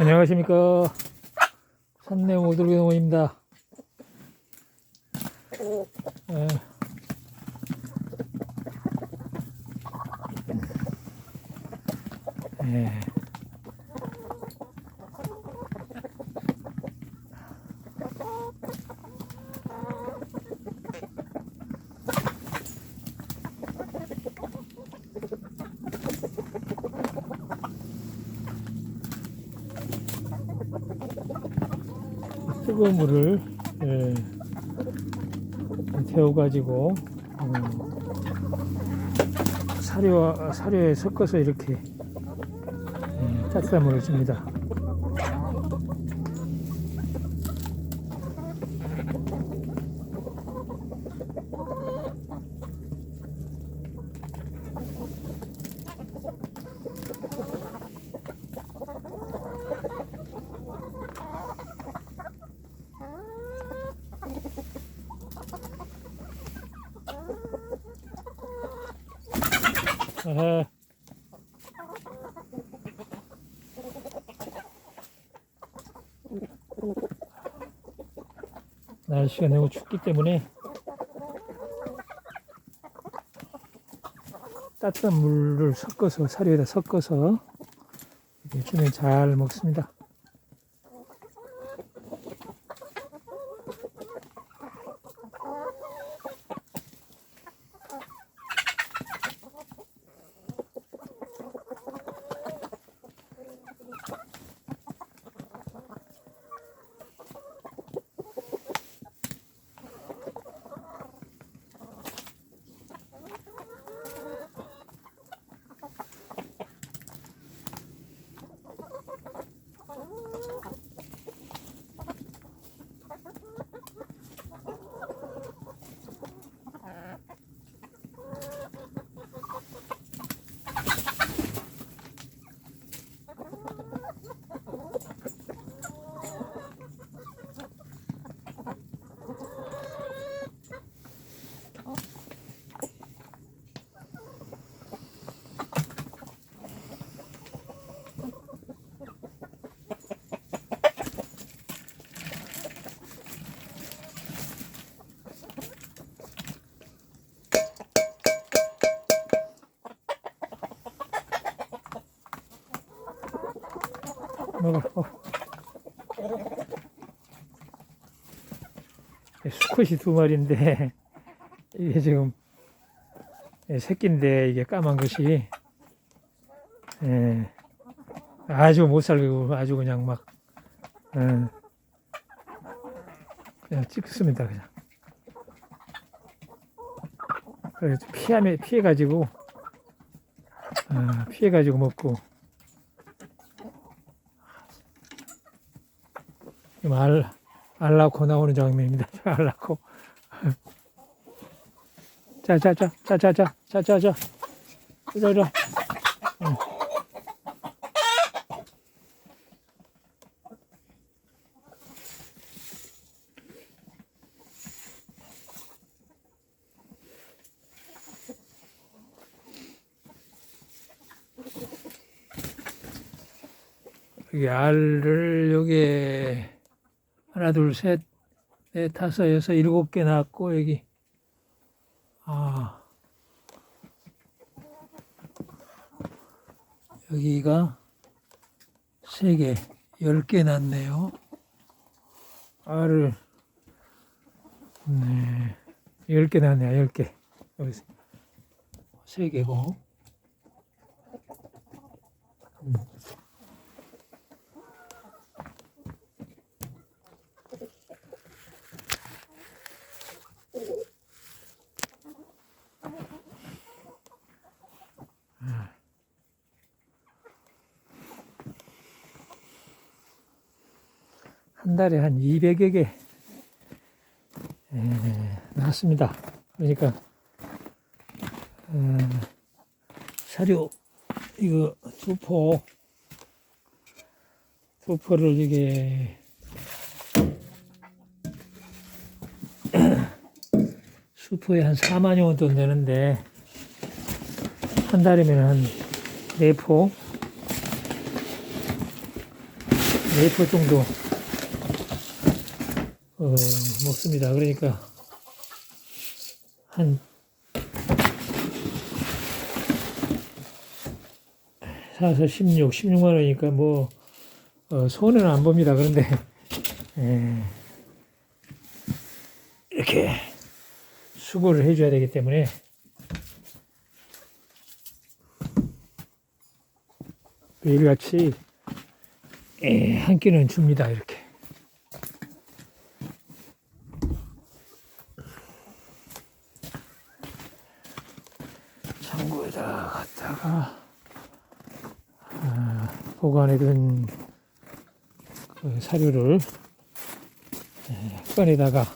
안녕하십니까. 산내 오돌기 농원입니다. 예. 예. 뜨거운 물을 예, 태워가지고 어, 사료와 사료에 섞어서 이렇게 예, 따뜻한 물을 줍니다. 날씨가 너무 춥기 때문에 따뜻한 물을 섞어서 사료에다 섞어서 이렇게 주면 잘 먹습니다. 수컷이 두 마리인데 이게 지금 새끼인데 이게 까만 것이. 예, 아주 못 살고 아주 그냥 막 예, 그냥 찍습니다 그냥. 그래서 피하면 피해 가지고 아, 피해 가지고 먹고 지금 알, 알라코 나오는 장면입니다. 알라코. 자, 자, 자, 자, 자, 자, 자, 자, 자. 이리, 이리. 응. 여기 알을 여기에 하나 둘셋 넷 다섯 여섯 일곱 개 낳았고 여기 아 여기가 세 개, 열개 낳네요. 알을 네, 열개 낳네요, 열 개. 여기 세 개고. 음. 한 달에 한 200여 개. 에, 나왔습니다. 그러니까 어, 사료 이거 수포. 수포를 이게 수포에 한 4만여 원돈 내는데 한 달이면 한 4포? 네퍼 정도 어, 먹습니다. 그러니까 한 사서 16, 16만 원이니까 뭐 어, 손해는 안 봅니다. 그런데 에, 이렇게 수고를 해줘야 되기 때문에 매일같이 에, 한 끼는 줍니다. 이렇게. 창고에다 갖다가 아, 보관해둔 그 사료를 에, 꺼내다가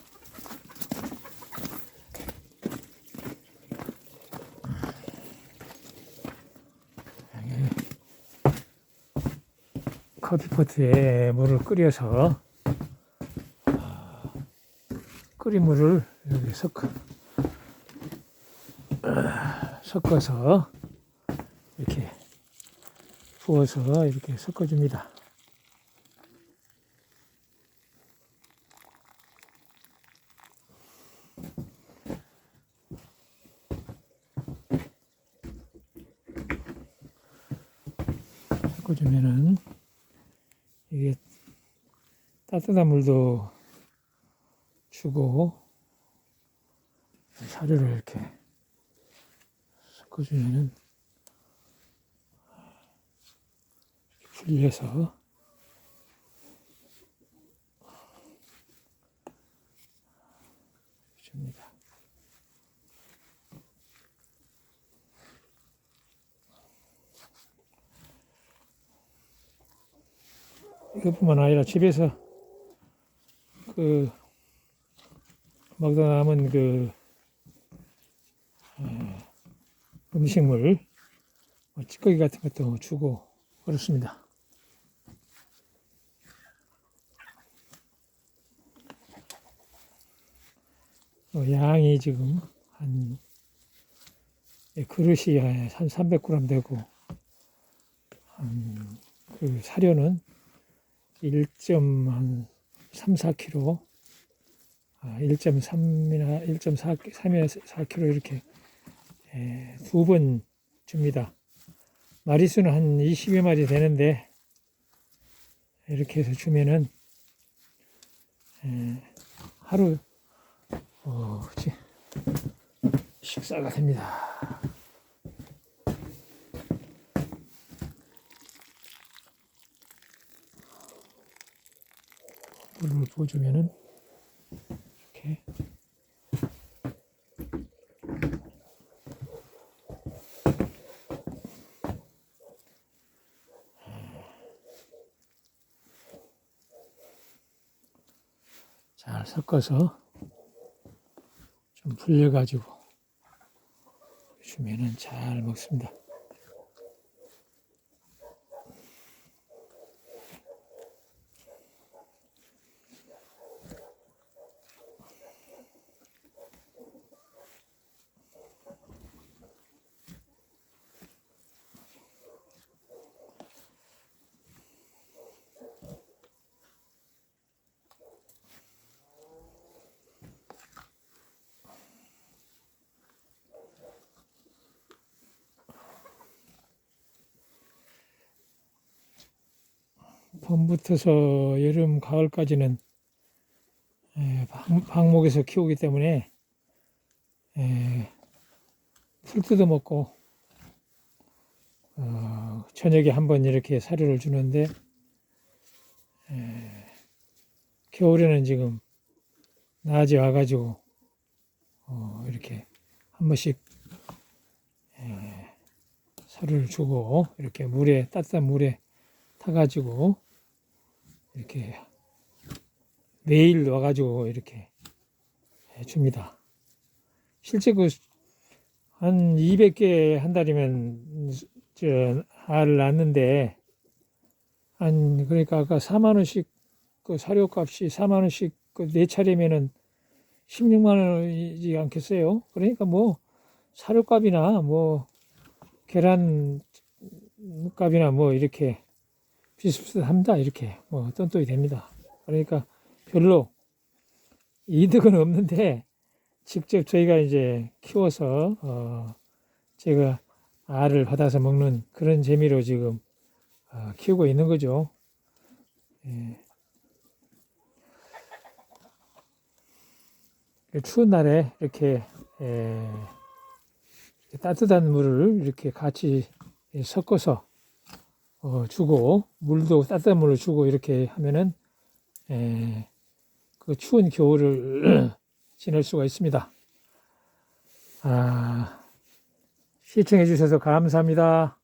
커피포트에 물을 끓여서 아, 끓인 물을 여기 아, 섞어서 이렇게 부어서 이렇게 섞어줍니다. 섞어주면은 이게 따뜻한 물도 주고 사료를 이렇게 섞어주면은 이렇게 분리해서 줍니다. 이것뿐만 아니라 집에서 그 먹다 남은 그 어, 음식물 뭐 찌꺼기 같은 것도 주고 그렇습니다. 양이 지금 한 예, 그릇이 한 300g 되고 한 그 사료는 1.3, 4kg, 아, 1.3이나 1.4, 4kg 이렇게 예, 두번 줍니다. 마리수는 한 20여 마리 되는데 이렇게 해서 주면은 예, 하루 어? 식사가 됩니다. 물을 부어주면은 이렇게 잘 섞어서 좀 불려가지고 주면은 잘 먹습니다. 봄부터서 여름, 가을까지는 에, 방- 방목에서 키우기 때문에 에, 풀 뜯어 먹고 어, 저녁에 한 번 이렇게 사료를 주는데 에, 겨울에는 지금 낮에 와가지고 어, 이렇게 한 번씩 에, 사료를 주고 이렇게 물에 따뜻한 물에 타가지고 이렇게 매일 와가지고 이렇게 줍니다. 실제 그 한 200개 한 달이면 저 알을 낳는데 한 그러니까 아까 4만 원씩 그 사료값이 4만 원씩 그 네 차례면은 16만 원이지 않겠어요? 그러니까 뭐 사료값이나 뭐 계란 값이나 뭐 이렇게 비슷비슷합니다. 이렇게 뭐 똔똔이 됩니다. 그러니까 별로 이득은 없는데 직접 저희가 이제 키워서 어 제가 알을 받아서 먹는 그런 재미로 지금 어, 키우고 있는 거죠. 예. 추운 날에 이렇게 에, 따뜻한 물을 이렇게 같이 섞어서 어, 주고 물도 따뜻한 물을 주고 이렇게 하면은 에, 그 추운 겨울을 지낼 수가 있습니다. 아, 시청해 주셔서 감사합니다.